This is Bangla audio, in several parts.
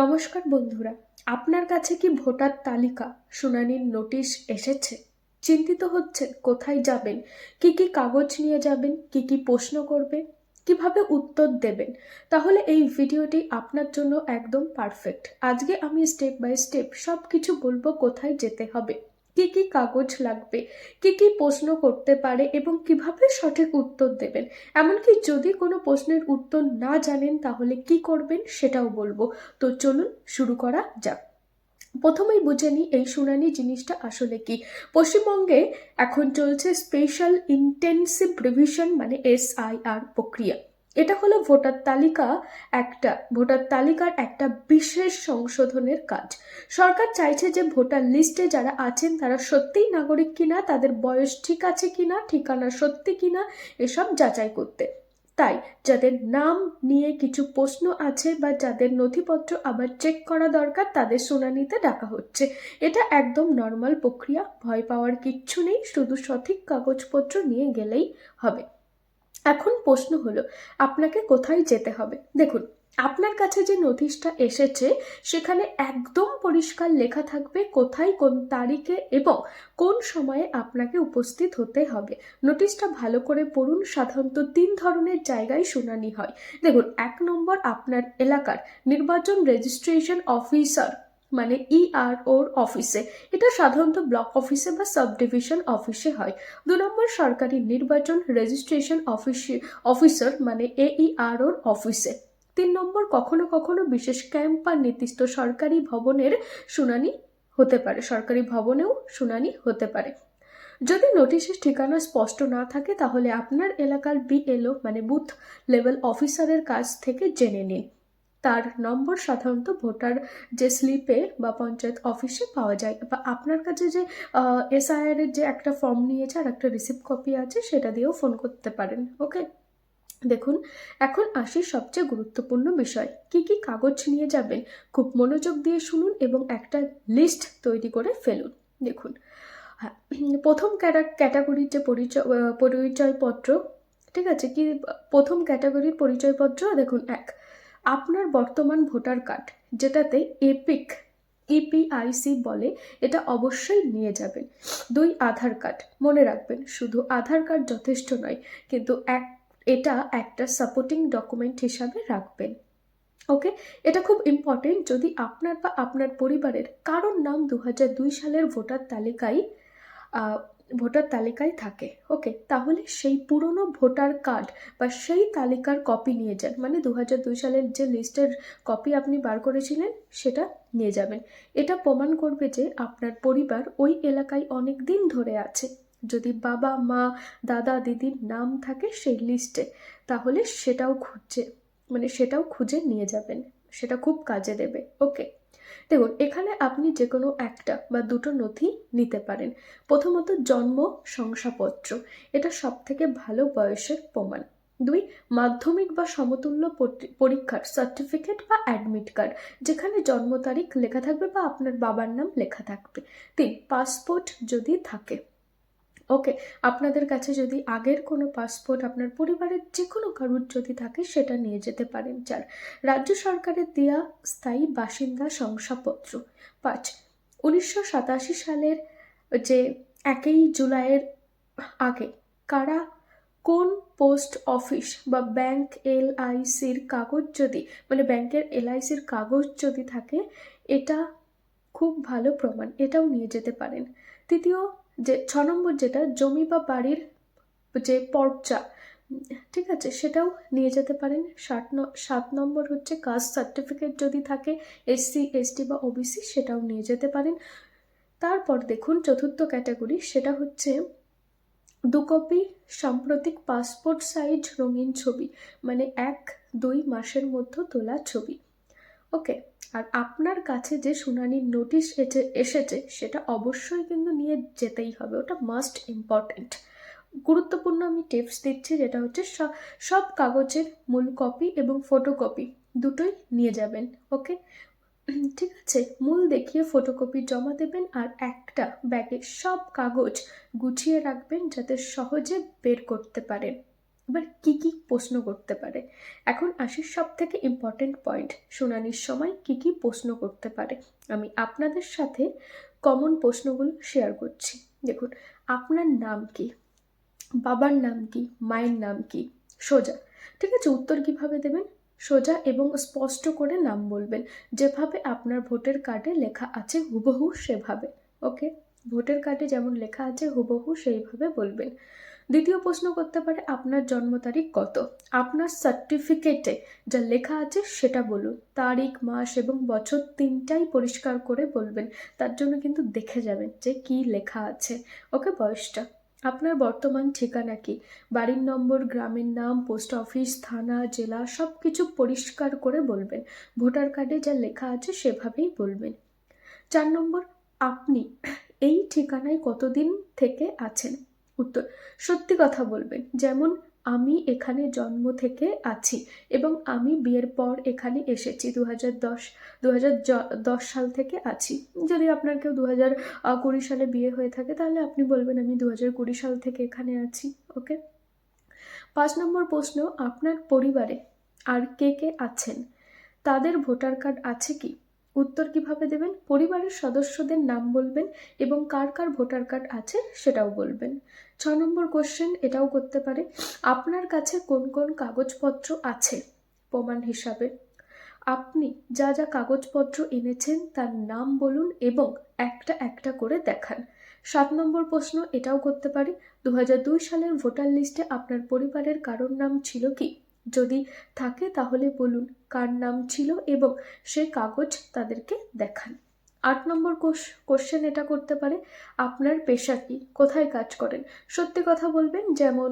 নমস্কার বন্ধুরা, আপনার কাছে কি ভোটার তালিকা, শুনানির নোটিশ এসেছে? চিন্তিত হচ্ছে কোথায় যাবেন? কি কি কাগজ নিয়ে যাবেন? কি কি প্রশ্ন করবে কীভাবে উত্তর দেবেন? তাহলে এই ভিডিওটি আপনার জন্য একদম পারফেক্ট। আজকে আমি স্টেপ বাই স্টেপ সব কিছু বলব কোথায় যেতে হবে। কি কি কাগজ লাগবে? কি কি প্রশ্ন করতে পারে এবং কীভাবে সঠিক উত্তর দেবেন? এমনকি যদি কোনো প্রশ্নের উত্তর না জানেন, তাহলে কি করবেন সেটাও বলব। তো চলুন শুরু করা যাক। প্রথমেই বুঝে নিই এই শুনানি জিনিসটা আসলে কি। পশ্চিমবঙ্গে এখন চলছে স্পেশাল ইন্টেন্সিভ রিভিশন মানে এসআইআর প্রক্রিয়া। এটা হলো ভোটার তালিকা একটা, ভোটার তালিকার একটা বিশেষ সংশোধনের কাজ। সরকার চাইছে যে ভোটার লিস্টে যারা আছেন তারা সত্যিই নাগরিক কিনা, তাদের বয়স ঠিক আছে কিনা, ঠিকানা সত্যি কিনা, এসব যাচাই করতে। তাই যাদের নাম নিয়ে কিছু প্রশ্ন আছে বা যাদের নথিপত্র আবার চেক করা দরকার, তাদের শুনানিতে ডাকা হচ্ছে। এটা একদম নর্মাল প্রক্রিয়া, ভয় পাওয়ার কিচ্ছু নেই, শুধু সঠিক কাগজপত্র নিয়ে গেলেই হবে। এখন প্রশ্ন হলো, আপনাকে কোথায় যেতে হবে? দেখুন, আপনার কাছে যে নোটিশটা এসেছে, সেখানে একদম পরিষ্কার লেখা থাকবে কোথায়, কোন তারিখে এবং কোন সময়ে আপনাকে উপস্থিত হতে হবে। নোটিশটা ভালো করে পড়ুন, সাধারণত তিন ধরনের জায়গায় শুনানি হয়। দেখুন, এক নম্বর আপনার এলাকার নির্বাচন রেজিস্ট্রেশন অফিসার মানে ইআরওর অফিসে এটা সাধারণত ব্লক অফিসে বা সাব ডিভিশন অফিসে হয়। দু নম্বর সরকারি নির্বাচন রেজিস্ট্রেশন অফিসে অফিসার মানে এইআরওর অফিসে তিন নম্বর কখনো কখনো বিশেষ ক্যাম্প বা নির্দিষ্ট সরকারি ভবনের শুনানি হতে পারে। সরকারি ভবনেও শুনানি হতে পারে। যদি নোটিশের ঠিকানা স্পষ্ট না থাকে, তাহলে আপনার এলাকার বিএলও মানে বুথ লেভেল অফিসারের কাছ থেকে জেনে নিন। তার নম্বর সাধারণত ভোটার যে স্লিপে বা পঞ্চায়েত অফিসে পাওয়া যায়। বা আপনার কাছে যে এসআইআর এর যে একটা ফর্ম নিয়েছে আর একটা রিসিপ্ট কপি আছে, সেটা দিয়েও ফোন করতে পারেন ওকে দেখুন, এখন আসি সবচেয়ে গুরুত্বপূর্ণ বিষয়। কি কি কাগজ নিয়ে যাবেন? খুব মনোযোগ দিয়ে শুনুন এবং একটা লিস্ট তৈরি করে ফেলুন। দেখুন হ্যাঁ প্রথম ক্যাটাগরির যে পরিচয় পরিচয়পত্র, ঠিক আছে? কি, প্রথম ক্যাটাগরির পরিচয়পত্র, দেখুন, এক। আপনার বর্তমান ভোটার কার্ড, যেটাতে EPIC E P I C বলে, এটা অবশ্যই নিয়ে যাবেন। দুই আধার কার্ড, মনে রাখবেন, শুধু আধার কার্ড যথেষ্ট নয়, কিন্তু এক, এটা একটা সাপোর্টিং ডকুমেন্ট হিসাবে রাখবেন। ওকে? এটা খুব ইম্পর্টেন্ট যদি আপনার বা আপনার পরিবারের কারোর নাম দু হাজার দুই সালের ভোটার তালিকায় ভোটার তালিকায় থাকে। ওকে, তাহলে সেই পুরনো ভোটার কার্ড বা সেই তালিকার কপি নিয়ে যান। মানে দু দুই সালের যে লিস্টের কপি আপনি বার করেছিলেন, সেটা নিয়ে যাবেন। এটা প্রমাণ করবে যে আপনার পরিবার ওই এলাকায় অনেক দিন ধরে আছে। যদি বাবা, মা, দাদা, দিদির নাম থাকে সেই লিস্টে, তাহলে সেটাও খুঁজছে মানে সেটাও খুঁজে নিয়ে যাবেন। সেটা খুব কাজে দেবে। ওকে। দেখুন, এখানে আপনি যে কোনো একটা বা দুটো নথি নিতে পারেন। প্রথমত জন্ম শংসাপত্র, এটা সব থেকে ভালো বয়সের প্রমাণ। দুই, মাধ্যমিক বা সমতুল্য পরীক্ষার সার্টিফিকেট বা অ্যাডমিট কার্ড যেখানে জন্ম তারিখ লেখা থাকবে বা আপনার বাবার নাম লেখা থাকবে। তিন পাসপোর্ট যদি থাকে। ওকে আপনাদের কাছে যদি আগের কোনো পাসপোর্ট আপনার পরিবারের যে কোনো কারুর যদি থাকে, সেটা নিয়ে যেতে পারেন চার রাজ্য সরকারের দেওয়া স্থায়ী বাসিন্দা শংসাপত্র। পাঁচ, উনিশশো সাতাশি সালের যে একই জুলাইয়ের আগে কারা কোন পোস্ট অফিস বা ব্যাংক এলআইসির কাগজ যদি মানে ব্যাংকের এলআইসির কাগজ যদি থাকে, এটা খুব ভালো প্রমাণ, এটাও নিয়ে যেতে পারেন। তৃতীয় যে ছ নম্বর যেটা, জমি বা বাড়ির যে পর্চা, ঠিক আছে, সেটাও নিয়ে যেতে পারেন। ষাট সাত নম্বর হচ্ছে কাস্ট সার্টিফিকেট যদি থাকে, এসসি, এসটি বা ওবিসি, সেটাও নিয়ে যেতে পারেন। তারপর দেখুন চতুর্থ ক্যাটাগরি, সেটা হচ্ছে দু কপি সাম্প্রতিক পাসপোর্ট সাইজ রঙিন ছবি মানে এক দুই মাসের মধ্যে তোলা ছবি। ওকে আর আপনার কাছে যে শুনানির নোটিশ এসেছে, সেটা অবশ্যই কিন্তু নিয়ে যেতেই হবে। ওটা মাস্ট ইম্পর্ট্যান্ট গুরুত্বপূর্ণ আমি টিপস দিচ্ছি, যেটা হচ্ছে সব কাগজের মূল কপি এবং ফটোকপি দুটোই নিয়ে যাবেন ওকে ঠিক আছে, মূল দেখিয়ে ফটোকপি জমা দেবেন আর একটা ব্যাগে সব কাগজ গুছিয়ে রাখবেন যাতে সহজে বের করতে পারেন। এবার কি কি প্রশ্ন করতে পারে? এখন আসি সব থেকে ইম্পর্টেন্ট পয়েন্ট শুনানির সময় কি কি প্রশ্ন করতে পারে? আমি আপনাদের সাথে কমন প্রশ্নগুলো শেয়ার করছি। দেখুন, আপনার নাম কি? বাবার নাম কি? মায়ের নাম কি? সোজা। ঠিক আছে, উত্তর কীভাবে দেবেন? সোজা এবং স্পষ্ট করে নাম বলবেন। যেভাবে আপনার ভোটের কার্ডে লেখা আছে, হুবহু সেভাবে। ওকে? ভোটার কার্ডে যেমন লেখা আছে, হুবহু সেইভাবে বলবেন। দ্বিতীয় প্রশ্ন করতে পারে, আপনার জন্ম তারিখ কত? আপনার সার্টিফিকেটে যা লেখা আছে সেটা বলুন। তারিখ, মাস এবং বছর তিনটাই পরিষ্কার করে বলবেন। তার জন্য কিন্তু দেখে যাবেন যে কি লেখা আছে। ওকে, বয়সটা? আপনার বর্তমান ঠিকানা কি? বাড়ির নম্বর, গ্রামের নাম, পোস্ট অফিস, থানা, জেলা সব কিছু পরিষ্কার করে বলবেন। ভোটার কার্ডে যা লেখা আছে সেভাবেই বলবেন। চার নম্বর, আপনি এই ঠিকানায় কতদিন থেকে আছেন? উত্তর। সত্যি কথা বলবেন, যেমন আমি এখানে জন্ম থেকে আছি এবং আমি বিয়ের পর এখানে এসেছি দু হাজার দশ দু হাজার দশ সাল থেকে আছি। যদি আপনার কেউ দু হাজার কুড়ি সালে বিয়ে হয়ে থাকে, তাহলে আপনি বলবেন, আমি দু হাজার কুড়ি সাল থেকে এখানে আছি ওকে? পাঁচ নম্বর প্রশ্ন, আপনার পরিবারে আর কে কে আছেন? তাদের ভোটার কার্ড আছে কি? উত্তর কীভাবে দেবেন? পরিবারের সদস্যদের নাম বলবেন এবং কার কার ভোটার কার্ড আছে সেটাও বলবেন। ছ নম্বর কোশ্চেন এটাও করতে পারে। আপনার কাছে কোন কোন কাগজপত্র আছে প্রমাণ হিসাবে? আপনি যা যা কাগজপত্র এনেছেন তার নাম বলুন এবং একটা একটা করে দেখান। সাত নম্বর প্রশ্ন, এটাও করতে পারি। দু হাজার দুই সালের ভোটার লিস্টে আপনার পরিবারের কারোর নাম ছিল কি? যদি থাকে তাহলে বলুন কার নাম ছিল এবং সে কাগজ তাদেরকে দেখান। আট নম্বর কোশ্চেন এটা করতে পারে, আপনার পেশা কি? কোথায় কাজ করেন? সত্যি কথা বলবেন, যেমন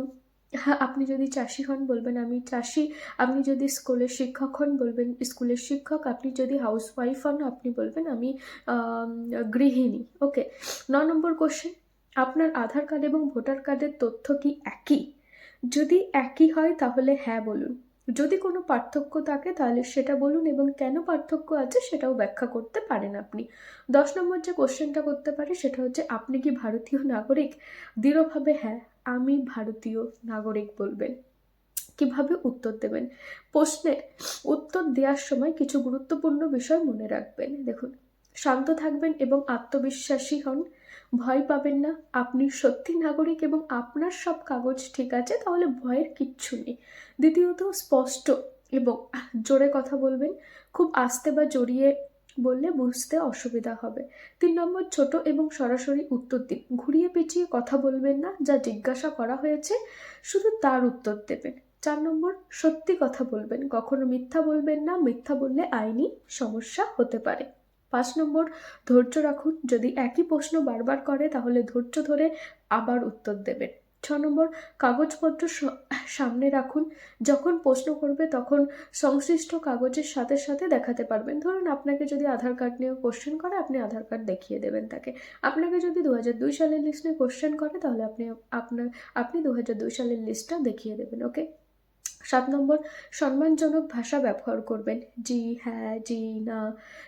হ্যাঁ আপনি যদি চাষি হন বলবেন আমি চাষি, আপনি যদি স্কুলের শিক্ষক হন বলবেন স্কুলের শিক্ষক, আপনি যদি হাউস ওয়াইফ হন আপনি বলবেন আমি গৃহিণী ওকে ন নম্বর কোশ্চেন আপনার আধার কার্ড এবং ভোটার কার্ডের তথ্য কি একই? যদি একই হয় তাহলে হ্যাঁ বলুন। যদি কোনো পার্থক্য থাকে তাহলে সেটা বলুন এবং কেন পার্থক্য আছে সেটাও ব্যাখ্যা করতে পারেন আপনি। দশ নম্বর যে কোশ্চেনটা করতে পারে সেটা হচ্ছে, আপনি কি ভারতীয় নাগরিক? দৃঢ়ভাবে হ্যাঁ আমি ভারতীয় নাগরিক বলবেন। কীভাবে উত্তর দেবেন? প্রশ্নের উত্তর দেওয়ার সময় কিছু গুরুত্বপূর্ণ বিষয় মনে রাখবেন। দেখুন, শান্ত থাকবেন এবং আত্মবিশ্বাসী হন। ভয় পাবেন না। আপনি সত্যি নাগরিক এবং আপনার সব কাগজ ঠিক আছে, তাহলে ভয়ের কিচ্ছু নেই। দ্বিতীয়ত, স্পষ্ট এবং জোরে কথা বলবেন। খুব আস্তে বা জড়িয়ে বললে বুঝতে অসুবিধা হবে। তিন নম্বর, ছোট এবং সরাসরি উত্তর দিন। ঘুরিয়ে পেঁচিয়ে কথা বলবেন না, যা জিজ্ঞাসা করা হয়েছে, শুধু তার উত্তর দেবেন। চার নম্বর, সত্যি কথা বলবেন। কখনো মিথ্যা বলবেন না, মিথ্যা বললে আইনি সমস্যা হতে পারে। পাঁচ নম্বর, ধৈর্য রাখুন। যদি একই প্রশ্ন বারবার করে, তাহলে ধৈর্য ধরে আবার উত্তর দেবেন। ছ নম্বর, কাগজপত্র সামনে রাখুন। যখন প্রশ্ন করবে, তখন সংশ্লিষ্ট কাগজের সাথে সাথে দেখাতে পারবেন। ধরুন আপনাকে যদি আধার কার্ড নিয়ে কোশ্চেন করে, আপনি আধার কার্ড দেখিয়ে দেবেন তাকে। আপনাকে যদি দু হাজার দুই সালের লিস্ট নিয়ে কোশ্চেন করে, তাহলে আপনি আপনার আপনি দু হাজার দুই সালের লিস্টটা দেখিয়ে দেবেন ওকে সাত নম্বর, সম্মানজনক ভাষা ব্যবহার করবেন। জি হ্যাঁ জি, না,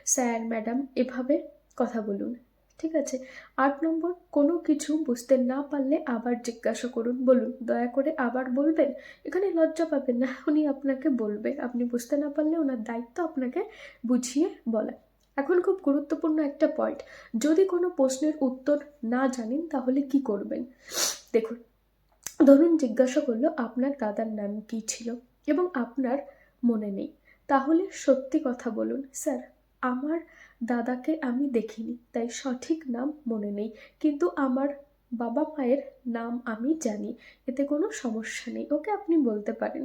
স্যার, ম্যাডাম, এভাবে কথা বলুন, ঠিক আছে? আট নম্বর, কোনো কিছু বুঝতে না পারলে আবার জিজ্ঞাসা করুন, বলুন, দয়া করে আবার বলবেন? এখানে লজ্জা পাবেন না, উনি আপনাকে বলবে, আপনি বুঝতে না পারলে ওনার দায়িত্ব আপনাকে বুঝিয়ে বলা। এখন খুব গুরুত্বপূর্ণ একটা পয়েন্ট যদি কোনো প্রশ্নের উত্তর না জানেন তাহলে কি করবেন? দেখুন ধরুন জিজ্ঞাসা করল, আপনার দাদার নাম কী ছিল? এবং আপনার মনে নেই। তাহলে সত্যি কথা বলুন, স্যার, আমার দাদাকে আমি দেখিনি, তাই সঠিক নাম মনে নেই। কিন্তু আমার বাবা মায়ের নাম আমি জানি, এতে কোনো সমস্যা নেই, ওকে আপনি বলতে পারেন।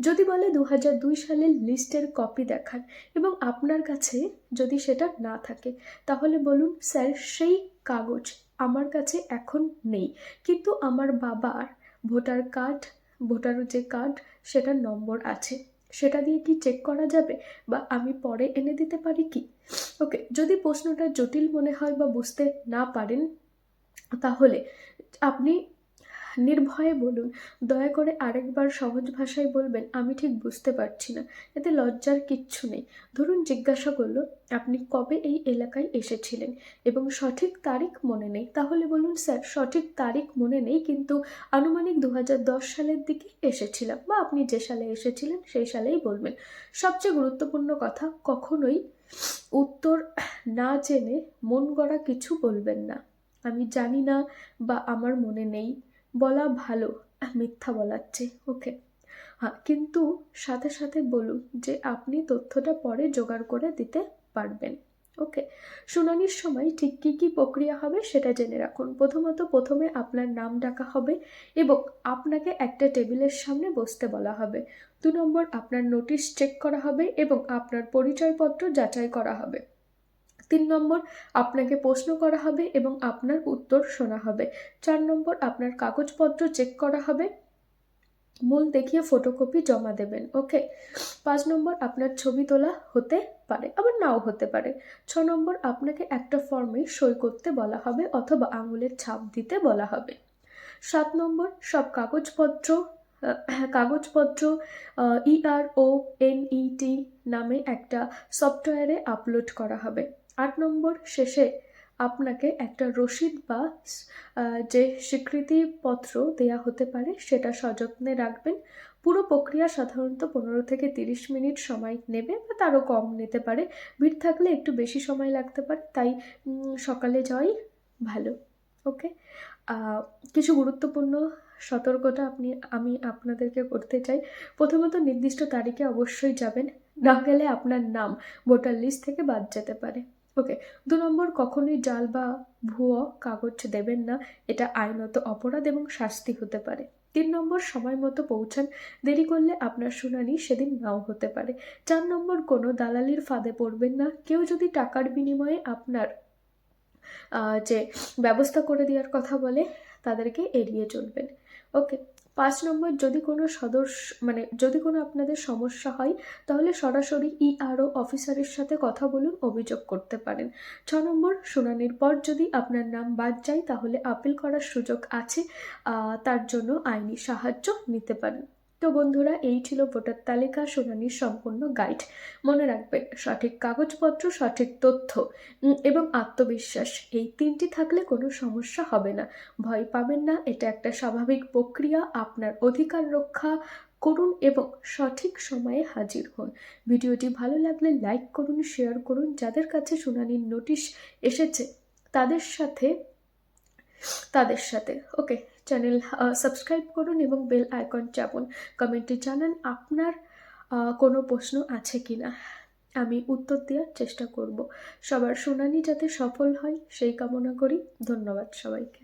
যদি বলে দু হাজার দুই সালের লিস্টের কপি দেখান এবং আপনার কাছে যদি সেটা না থাকে, তাহলে বলুন, স্যার, সেই কাগজ আমার কাছে এখন নেই। কিন্তু আমার বাবার ভোটার কার্ড ভোটার যে কার্ড, সেটার নম্বর আছে। সেটা দিয়ে কি চেক করা যাবে বা আমি পরে এনে দিতে পারি কি? ওকে যদি প্রশ্নটা জটিল মনে হয় বা বুঝতে না পারেন, তাহলে আপনি নির্ভয়ে বলুন, দয়া করে আরেকবার সহজ ভাষায় বলবেন, আমি ঠিক বুঝতে পারছি না, এতে লজ্জার কিচ্ছু নেই। ধরুন জিজ্ঞাসা করল, আপনি কবে এই এলাকায় এসেছিলেন এবং সঠিক তারিখ মনে নেই? তাহলে বলুন স্যার, সঠিক তারিখ মনে নেই, কিন্তু আনুমানিক দু হাজার দশ সালের দিকে এসেছিলাম বা আপনি যে সালে এসেছিলেন সেই সালেই বলবেন। সবচেয়ে গুরুত্বপূর্ণ কথা, কখনোই উত্তর না জেনে মন গড়া কিছু বলবেন না। আমি জানি না বা আমার মনে নেই। বলা ভালো মিথ্যা বলাচ্ছে ওকে হ্যাঁ কিন্তু সাথে সাথে বলুন যে আপনি তথ্যটা পরে জোগাড় করে দিতে পারবেন ওকে শুনানির সময় ঠিক কী কী প্রক্রিয়া হবে সেটা জেনে রাখুন। প্রথমত প্রথমে আপনার নাম ডাকা হবে এবং আপনাকে একটা টেবিলের সামনে বসতে বলা হবে। দু নম্বর আপনার নোটিশ চেক করা হবে এবং আপনার পরিচয়পত্র যাচাই করা হবে। তিন নম্বর, আপনাকে প্রশ্ন করা হবে এবং আপনার উত্তর শোনা হবে। চার নম্বর, আপনার কাগজপত্র চেক করা হবে। মূল দেখিয়ে ফটোকপি জমা দেবেন ওকে পাঁচ নম্বর, আপনার ছবি তোলা হতে পারে, আবার নাও হতে পারে। ছ নম্বর, আপনাকে একটা ফর্মে সই করতে বলা হবে অথবা আঙুলের ছাপ দিতে বলা হবে। সাত নম্বর, সব কাগজপত্র কাগজপত্র ইআরও এনইটি নামে একটা সফটওয়্যারে আপলোড করা হবে। আট নম্বর শেষে আপনাকে একটা রসিদ বা যে স্বীকৃতিপত্র দেয়া হতে পারে সেটা সযত্নে রাখবেন। পুরো প্রক্রিয়া সাধারণত পনেরো থেকে তিরিশ মিনিট সময় নেবে বা তারও কম নিতে পারে। ভিড় থাকলে একটু বেশি সময় লাগতে পারে, তাই সকালে যাওয়াই ভালো, ওকে? কিছু গুরুত্বপূর্ণ সতর্কতা আপনি, আমি আপনাদেরকে করতে চাই। প্রথমত নির্দিষ্ট তারিখে অবশ্যই যাবেন, না গেলে আপনার নাম, ভোটার লিস্ট থেকে বাদ যেতে পারে। ওকে দু নম্বর, কখনোই জাল বা ভুয়ো কাগজ দেবেন না। এটা আইনত অপরাধ এবং শাস্তি হতে পারে। তিন নম্বর, সময় মতো পৌঁছান। দেরি করলে আপনার শুনানি সেদিন নাও হতে পারে। চার নম্বর, কোনো দালালির ফাঁদে পড়বেন না। কেউ যদি টাকার বিনিময়ে আপনার যে ব্যবস্থা করে দেওয়ার কথা বলে, তাদেরকে এড়িয়ে চলবেন। ওকে পাঁচ নম্বর, যদি কোনো সদস্য মানে যদি কোনো আপনাদের সমস্যা হয়, তাহলে সরাসরি ইআরও অফিসারের সাথে কথা বলুন, অভিযোগ করতে পারেন। ছ নম্বর, শুনানির পর যদি আপনার নাম বাদ যায়, তাহলে আপিল করার সুযোগ আছে তার জন্য আইনি সাহায্য নিতে পারেন। তো বন্ধুরা, এই ছিল ভোটার তালিকা। শুনানির সম্পূর্ণ গাইড মনে রাখবেন, সঠিক কাগজপত্র, সঠিক তথ্য এবং আত্মবিশ্বাস, এই তিনটি থাকলে কোনো সমস্যা হবে না। ভয় পাবেন না, এটা একটা স্বাভাবিক প্রক্রিয়া। আপনার অধিকার রক্ষা করুন এবং সঠিক সময়ে হাজির হন। ভিডিওটি ভালো লাগলে লাইক করুন শেয়ার করুন। যাদের কাছে শুনানির নোটিশ এসেছে, তাদের সাথে তাদের সাথে ওকে চ্যানেল সাবস্ক্রাইব করুন এবং বেল আইকন চাপুন। কমেন্টে জানান আপনার কোনো প্রশ্ন আছে কি না আমি উত্তর দেওয়ার চেষ্টা করব। সবার শুনানি যাতে সফল হয়, সেই কামনা করি। ধন্যবাদ সবাইকে।